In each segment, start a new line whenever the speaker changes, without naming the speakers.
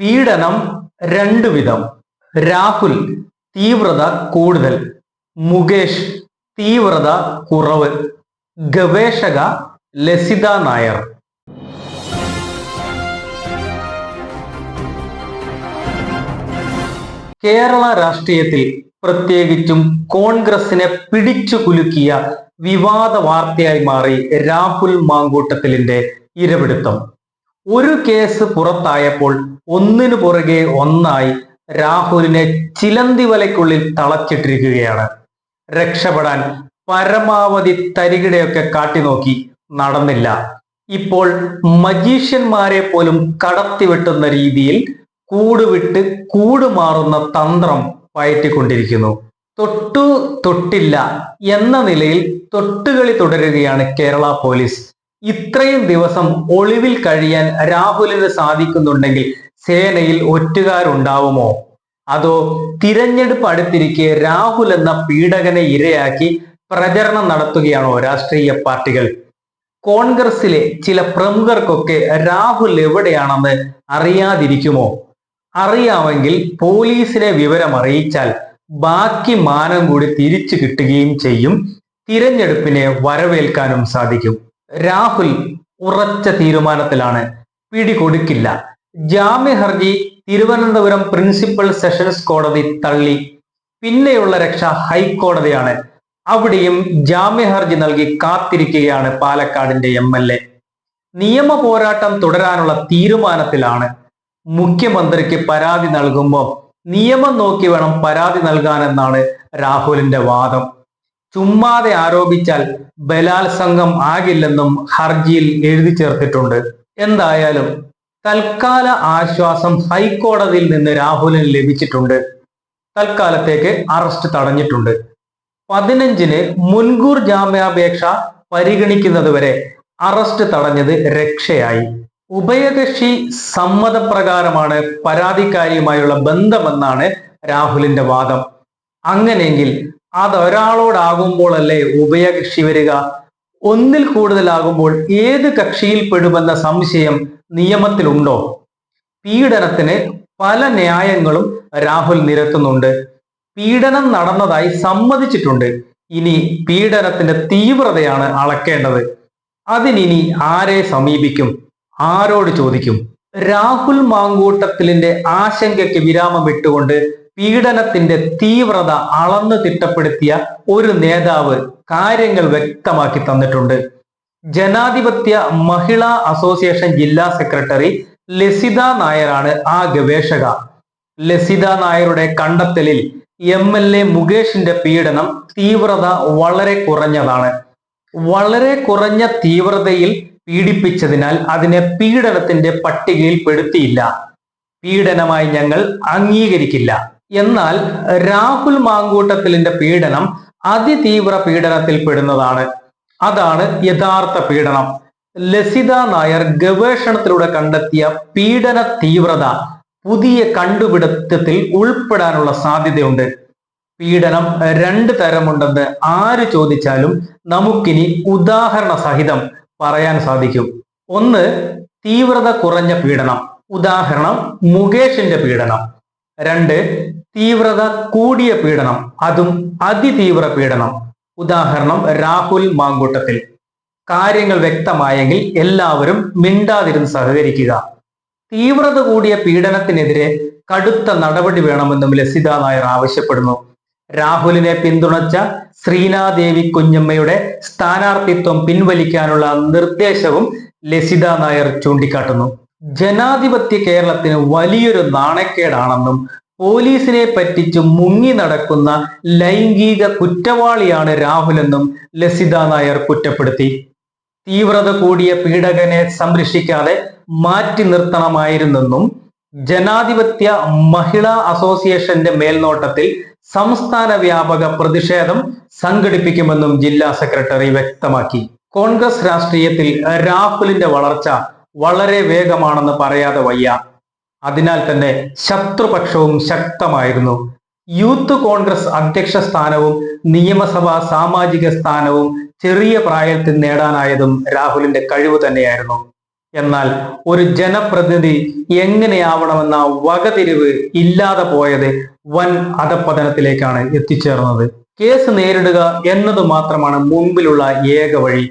പീഡനം രണ്ടു വിധം. രാഹുൽ തീവ്രത കൂടുതൽ. മുകേഷ് തീവ്രത കുറവ്. ഗവേഷക ലസിത നായർ. കേരള രാഷ്ട്രീയത്തിൽ പ്രത്യേകിച്ചും കോൺഗ്രസിനെ പിടിച്ചു കുലുക്കിയ വിവാദ വാർത്തയായി മാറി രാഹുൽ മാങ്കൂട്ടത്തിലിന്റെ ഇരപിടുത്തം. ഒരു കേസ് പുറത്തായപ്പോൾ ഒന്നിനു പുറകെ ഒന്നായി രാഹുലിനെ ചിലന്തി വലയ്ക്കുള്ളിൽ തളച്ചിട്ടിരിക്കുകയാണ്. രക്ഷപ്പെടാൻ പരമാവധി തരികിടയൊക്കെ കാട്ടിനോക്കി നടന്നില്ല. ഇപ്പോൾ മജീഷ്യന്മാരെ പോലും കടത്തിവെട്ടുന്ന രീതിയിൽ കൂടുവിട്ട് കൂടുമാറുന്ന തന്ത്രം പയറ്റിക്കൊണ്ടിരിക്കുന്നു. തൊട്ടു തൊട്ടില്ല എന്ന നിലയിൽ തൊട്ടുകളി തുടരുകയാണ് കേരള പോലീസ്. ഇത്രയും ദിവസം ഒളിവിൽ കഴിയാൻ രാഹുലിന് സാധിക്കുന്നുണ്ടെങ്കിൽ സേനയിൽ ഒറ്റുകാരുണ്ടാവുമോ? അതോ തിരഞ്ഞെടുപ്പ് അടുത്തിരിക്കെ രാഹുൽ എന്ന പീഡകനെ ഇരയാക്കി പ്രചരണം നടത്തുകയാണോ രാഷ്ട്രീയ പാർട്ടികൾ? കോൺഗ്രസിലെ ചില പ്രമുഖർക്കൊക്കെ രാഹുൽ എവിടെയാണെന്ന് അറിയാതിരിക്കുമോ? അറിയാമെങ്കിൽ പോലീസിനെ വിവരം അറിയിച്ചാൽ ബാക്കി മാനം കൂടി തിരിച്ചു കിട്ടുകയും ചെയ്യും. തിരഞ്ഞെടുപ്പിനെ വരവേൽക്കാനും സാധിക്കും. രാഹുൽ ഉറച്ച തീരുമാനത്തിലാണ് പിടികൊടുക്കില്ല. ജാമ്യ ഹർജി തിരുവനന്തപുരം പ്രിൻസിപ്പൽ സെഷൻസ് കോടതി തള്ളി. പിന്നെയുള്ള രക്ഷ ഹൈക്കോടതിയാണ്. അവിടെയും ജാമ്യ ഹർജി നൽകി കാത്തിരിക്കുകയാണ് പാലക്കാടിന്റെ എം എൽ എ. നിയമ പോരാട്ടം തുടരാനുള്ള തീരുമാനത്തിലാണ് മുഖ്യമന്ത്രിക്ക് പരാതി നൽകുമ്പോൾ നിയമം നോക്കി വേണം പരാതി നൽകാനെന്നാണ് രാഹുലിന്റെ വാദം. ചുമ്മാതെ ആരോപിച്ചാൽ ബലാത്സംഗം ആകില്ലെന്നും ഹർജിയിൽ എഴുതി ചേർത്തിട്ടുണ്ട്. എന്തായാലും തൽക്കാല ആശ്വാസം ഹൈക്കോടതിയിൽ നിന്ന് രാഹുലിന് ലഭിച്ചിട്ടുണ്ട്. തൽക്കാലത്തേക്ക് അറസ്റ്റ് തടഞ്ഞിട്ടുണ്ട്. പതിനഞ്ചിന് മുൻകൂർ ജാമ്യാപേക്ഷ പരിഗണിക്കുന്നതുവരെ അറസ്റ്റ് തടഞ്ഞത് രക്ഷയായി. ഉഭയകക്ഷി സമ്മതപ്രകാരമാണ് പരാതിക്കാരിയുമായുള്ള ബന്ധമെന്നാണ് രാഹുലിന്റെ വാദം. അങ്ങനെയെങ്കിൽ അതൊരാളോടാകുമ്പോഴല്ലേ ഉഭയകക്ഷി വരിക? ഒന്നിൽ കൂടുതലാകുമ്പോൾ ഏത് കക്ഷിയിൽ പെടുമെന്ന സംശയം നിയമത്തിലുണ്ടോ? പീഡനത്തിന് പല ന്യായങ്ങളും രാഹുൽ നിരത്തുന്നുണ്ട്. പീഡനം നടന്നതായി സമ്മതിച്ചിട്ടുണ്ട്. ഇനി പീഡനത്തിന്റെ തീവ്രതയാണ് അളക്കേണ്ടത്. അതിനിനി ആരെ സമീപിക്കും? ആരോട് ചോദിക്കും? രാഹുൽ മാങ്കൂട്ടത്തിലിന്റെ ആശങ്കയ്ക്ക് വിരാമം വിട്ടുകൊണ്ട് പീഡനത്തിന്റെ തീവ്രത അളന്നു തിട്ടപ്പെടുത്തിയ ഒരു നേതാവ് കാര്യങ്ങൾ വ്യക്തമാക്കി തന്നിട്ടുണ്ട്. ജനാധിപത്യ മഹിളാ അസോസിയേഷൻ ജില്ലാ സെക്രട്ടറി ലസിത നായരാണ് ആ ഗവേഷക. ലസിത നായരുടെ കണ്ടെത്തലിൽ എം എൽ എ മുകേഷിന്റെ പീഡനം തീവ്രത വളരെ കുറഞ്ഞതാണ്. വളരെ കുറഞ്ഞ തീവ്രതയിൽ പീഡിപ്പിച്ചതിനാൽ അതിനെ പീഡനത്തിന്റെ പട്ടികയിൽ പെടുത്തിയില്ല. പീഡനമായി ഞങ്ങൾ അംഗീകരിക്കില്ല. എന്നാൽ രാഹുൽ മാങ്കൂട്ടത്തിലിന്റെ പീഡനം അതിതീവ്ര പീഡനത്തിൽ പെടുന്നതാണ്. അതാണ് യഥാർത്ഥ പീഡനം. ലസിത നായർ ഗവേഷണത്തിലൂടെ കണ്ടെത്തിയ പീഡന തീവ്രത പുതിയ കണ്ടുപിടുത്തത്തിൽ ഉൾപ്പെടാനുള്ള സാധ്യതയുണ്ട്. പീഡനം രണ്ട് തരമുണ്ടെന്ന് ആര് ചോദിച്ചാലും നമുക്കിനി ഉദാഹരണ സഹിതം പറയാൻ സാധിക്കും. ഒന്ന് തീവ്രത കുറഞ്ഞ പീഡനം. ഉദാഹരണം മുകേഷിന്റെ പീഡനം. രണ്ട് തീവ്രത കൂടിയ പീഡനം. അതും അതിതീവ്ര പീഡനം. ഉദാഹരണം രാഹുൽ മാങ്കൂട്ടത്തിൽ. കാര്യങ്ങൾ വ്യക്തമായെങ്കിൽ എല്ലാവരും മിണ്ടാതിരുന്ന് സഹകരിക്കുക. തീവ്രത കൂടിയ പീഡനത്തിനെതിരെ കടുത്ത നടപടി വേണമെന്നും ലസിത നായർ ആവശ്യപ്പെടുന്നു. രാഹുലിനെ പിന്തുണച്ച ശ്രീനാദേവി കുഞ്ഞമ്മയുടെ സ്ഥാനാർത്ഥിത്വം പിൻവലിക്കാനുള്ള നിർദ്ദേശവും ലസിത നായർ ചൂണ്ടിക്കാട്ടുന്നു. ജനാധിപത്യ കേരളത്തിന് വലിയൊരു നാണക്കേടാണെന്നും പോലീസിനെ പറ്റിച്ച് മുങ്ങി നടക്കുന്ന ലൈംഗിക കുറ്റവാളിയാണ് രാഹുലെന്നും ലസിത നായർ കുറ്റപ്പെടുത്തി. തീവ്രത കൂടിയ പീഡകനെ സംരക്ഷിക്കാതെ മാറ്റി നിർത്തണമായിരുന്നെന്നും ജനാധിപത്യ മഹിളാ അസോസിയേഷന്റെ മേൽനോട്ടത്തിൽ സംസ്ഥാന വ്യാപക പ്രതിഷേധം സംഘടിപ്പിക്കുമെന്നും ജില്ലാ സെക്രട്ടറി വ്യക്തമാക്കി. കോൺഗ്രസ് രാഷ്ട്രീയത്തിൽ രാഹുലിന്റെ വളർച്ച വളരെ വേഗമാണെന്ന് പറയാതെ വയ്യ. അതിനാൽ തന്നെ ശത്രുപക്ഷവും ശക്തമായിരുന്നു. യൂത്ത് കോൺഗ്രസ് അധ്യക്ഷ സ്ഥാനവും നിയമസഭാ സാമാജിക സ്ഥാനവും ചെറിയ പ്രായത്തിൽ നേടാനായതും രാഹുലിന്റെ കഴിവ് തന്നെയായിരുന്നു. എന്നാൽ ഒരു ജനപ്രതിനിധി എങ്ങനെയാവണമെന്ന വകതിരിവ് ഇല്ലാതെ പോയത് വൻ അധപ്പതനത്തിലേക്കാണ് എത്തിച്ചേർന്നത്. കേസ് നേരിടുക എന്നത് മാത്രമാണ് മുമ്പിലുള്ള ഏക വഴി.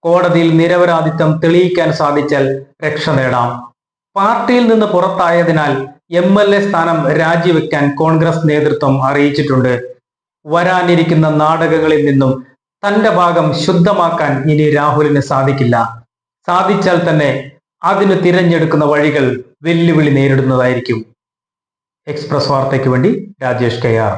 കോടതിയിൽ നിരപരാധിത്വം തെളിയിക്കാൻ സാധിച്ചാൽ രക്ഷ നേടാം. പാർട്ടിയിൽ നിന്ന് പുറത്തായതിനാൽ എം എൽ എ സ്ഥാനം രാജിവെക്കാൻ കോൺഗ്രസ് നേതൃത്വം അറിയിച്ചിട്ടുണ്ട്. വരാനിരിക്കുന്ന നാടകങ്ങളിൽ നിന്നും തന്റെ ഭാഗം ശുദ്ധമാക്കാൻ ഇനി രാഹുലിന് സാധിക്കില്ല. സാധിച്ചാൽ തന്നെ അതിന് തിരഞ്ഞെടുക്കുന്ന വഴികൾ വെല്ലുവിളി നേരിടുന്നതായിരിക്കും. എക്സ്പ്രസ് വാർത്തയ്ക്ക് വേണ്ടി രാജേഷ് കെ ആർ.